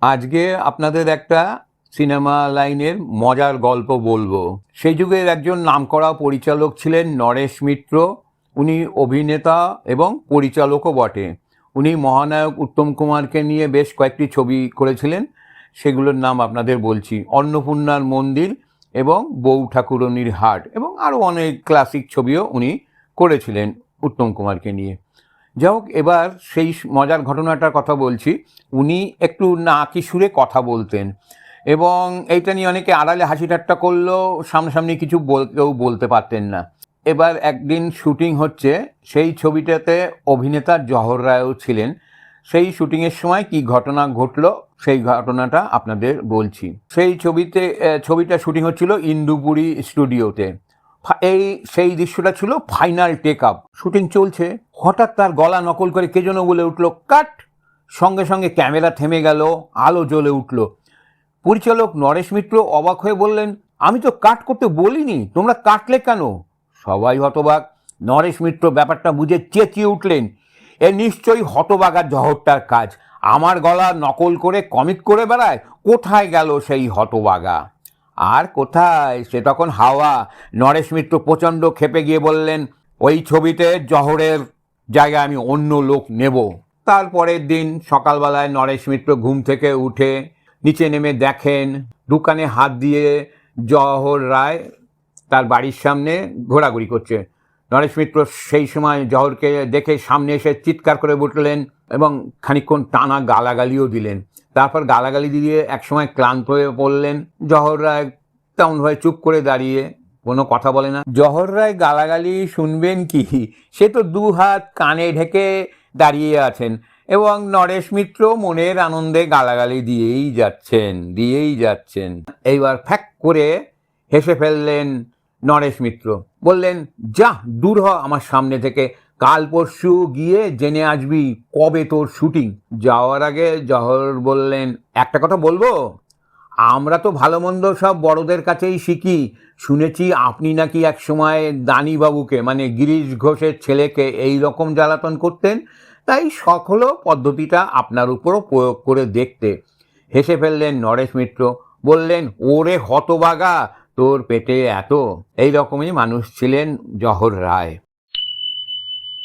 আজকে আপনাদের একটা সিনেমা লাইনের মজার গল্প বলব। সেই যুগের একজন নামকরা পরিচালক ছিলেন নরেশ মিত্র। উনি অভিনেতা এবং পরিচালকও বটে। উনি মহানায়ক উত্তম কুমারকে নিয়ে বেশ কয়েকটি ছবি করেছিলেন। সেগুলোর নাম আপনাদের বলছি। অন্নপূর্ণার মন্দির এবং বউ ঠাকুরনির হাট এবং আরও অনেক ক্লাসিক ছবিও উনি করেছিলেন উত্তম কুমারকে নিয়ে। যাই হোক, এবার সেই মজার ঘটনাটার কথা বলছি। উনি একটু নাকি সুরে কথা বলতেন এবং এইটা নিয়ে অনেকে আড়ালে হাসি ঠাট্টা করলেও সামনাসামনি কিছু বল, কেউ বলতে পারতেন না। এবার একদিন শুটিং হচ্ছে, সেই ছবিটাতে অভিনেতা জহর রায়ও ছিলেন। সেই শুটিংয়ের সময় কি ঘটনা ঘটলো, সেই ঘটনাটা আপনাদের বলছি। সেই ছবিতে ছবিটা শুটিং হচ্ছিল ইন্দুপুরি স্টুডিওতে। এই, সেই দৃশ্যটা ছিল ফাইনাল টেক আপ শুটিং চলছে। হঠাৎ তার গলা নকল করে কে যেন বলে উঠল, কাট! সঙ্গে সঙ্গে ক্যামেরা থেমে গেল, আলো জ্বলে উঠল। পরিচালক নরেশ মিত্র অবাক হয়ে বললেন, আমি তো কাট করতে বলিনি, তোমরা কাটলে কেন? সবাই হতবাক। নরেশ মিত্র ব্যাপারটা বুঝে চেঁচিয়ে উঠলেন, এ নিশ্চয়ই হতবাগার জহরটার কাজ। আমার গলা নকল করে কমিক করে বেড়ায়, কোথায় গেল সেই হতবাগা? আর কোথায়? সে তখন হাওয়া। নরেশ মিত্র প্রচণ্ড খেপে গিয়ে বললেন, ওই ছবিতে জহরের জায়গায় আমি অন্য লোক নেব। তারপরের দিন সকালবেলায় নরেশ মিত্র ঘুম থেকে উঠে নিচে নেমে দেখেন দোকানে হাত দিয়ে জহর রায় তার বাড়ির সামনে ঘোরাঘুরি করছে। নরেশ মিত্র সেই সময় জহরকে দেখে সামনে এসে চিৎকার করে উঠলেন এবং খানিকক্ষণ টানা গালাগালিও দিলেন। তারপর গালাগালি দিয়ে একসময় ক্লান্ত হয়ে পড়লেন। জহর রায় তেমন হয়ে চুপ করে দাঁড়িয়ে কোনো কথা বলে না। জহর রায় গালাগালি শুনবেন কি? সে তো দু হাত কানে ঢেকে দাঁড়িয়ে আছেন এবং নরেশ মিত্র মনের আনন্দে গালাগালি দিয়েই যাচ্ছেন দিয়েই যাচ্ছেন। এইবার ফ্যাক করে হেসে ফেললেন নরেশ মিত্র। বললেন, যা, দূর হ আমার সামনে থেকে। কাল পরশু গিয়ে জেনে আসবি কবে তোর শুটিং। যাওয়ার আগে জহর বললেন, একটা কথা বলব? আমরা তো ভালো মন্দ সব বড়দের কাছেই শিখি। শুনেছি আপনি নাকি এক সময় দানিবাবুকে মানে গিরিশ ঘোষের ছেলেকে এই রকম জ্বালাতন করতেন। তাই হলো পদ্ধতিটা আপনার উপরও প্রয়োগ করে দেখতে। হেসে ফেললেন নরেশ মিত্র, বললেন, ওরে হতবাগা, তোর পেটে এত? এই রকমই মানুষ ছিলেন জহর রায়।